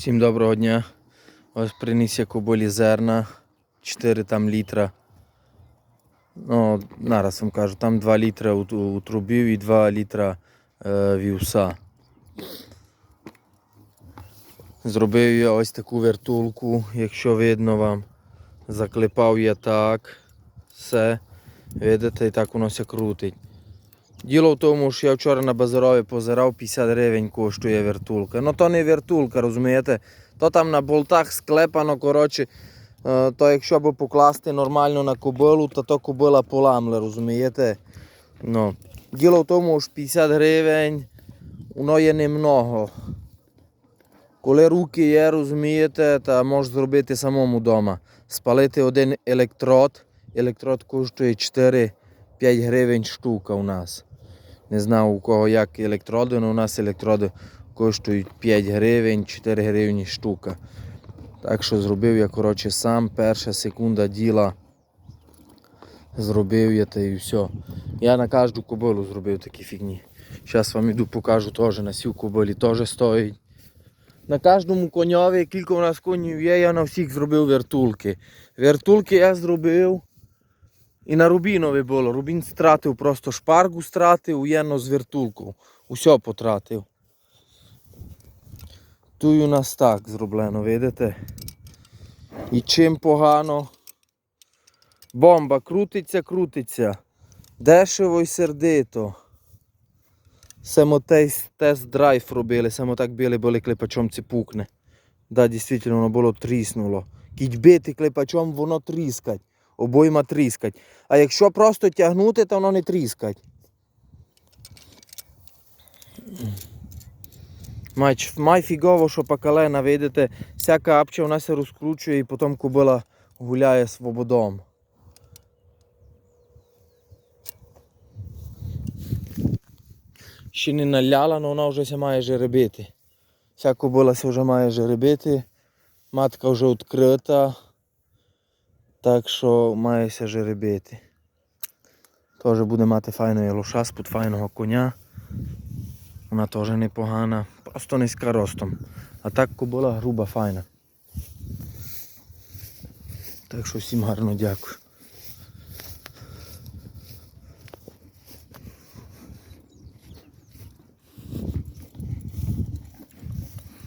Всім доброго дня. Ось приніс я кобилі зерна, 4 там літра. Ну, зараз вам кажу, там 2 літра у, у трубів і 2 літра е, вівса. Зробив я ось таку вертулку, якщо видно вам. Заклепав я так. Все. Видите, і так воно все крутить. Діло в тому, що я вчора на базарові позирав 50 гривень коштує вертулка. Ну то не вертулка, розумієте? То там на болтах склепано, коротше, то якщо б покласти нормально на кобилу, то то кобила поламле, розумієте? Ну. Діло в тому, що 50 гривень воно є немного. Коли руки є, розумієте, то можеш зробити самому вдома. Спалити один електрод. Електрод коштує 4-5 гривень штука у нас. Не знаю у кого як електроди, але у нас електроди коштують 5 гривень, 4 гривні штука. Так що зробив я коротше сам, перша секунда діла. Зробив я та і все. Я на кожну кобилу зробив такі фігні. Зараз вам іду покажу теж на сів кобилі теж стоїть. На кожному коньові, кілька у нас конів є, я на всіх зробив вертулки. Вертулки я зробив. І на Рубінові було. Рубін стратив просто шпаргу стратив, уєнно з вертулку. Усе потратив. Тут у нас так зроблено, видите? І чим погано. Бомба крутиться, крутиться. Дешево і сердито. Само тест-драйв робили, само так били, були клепачом це пукне. Да, дійсно, воно було тріснуло. Кіть бити клепачом, воно тріскать обойма тріскать. А якщо просто тягнути, то воно не тріскать. Май, фігово, що покалена, видите, вся капча вона се розкручує і потім кобила гуляє свободом. Ще не наляла, але вона вже має жеребити. Вся кобила вже має жеребити. Матка вже відкрита. Так що маюся жеребити. Теж буде мати файної лоша з-під файного коня. Вона теж непогана. Просто низька ростом. А так кобила груба файна. Так що всім гарно дякую.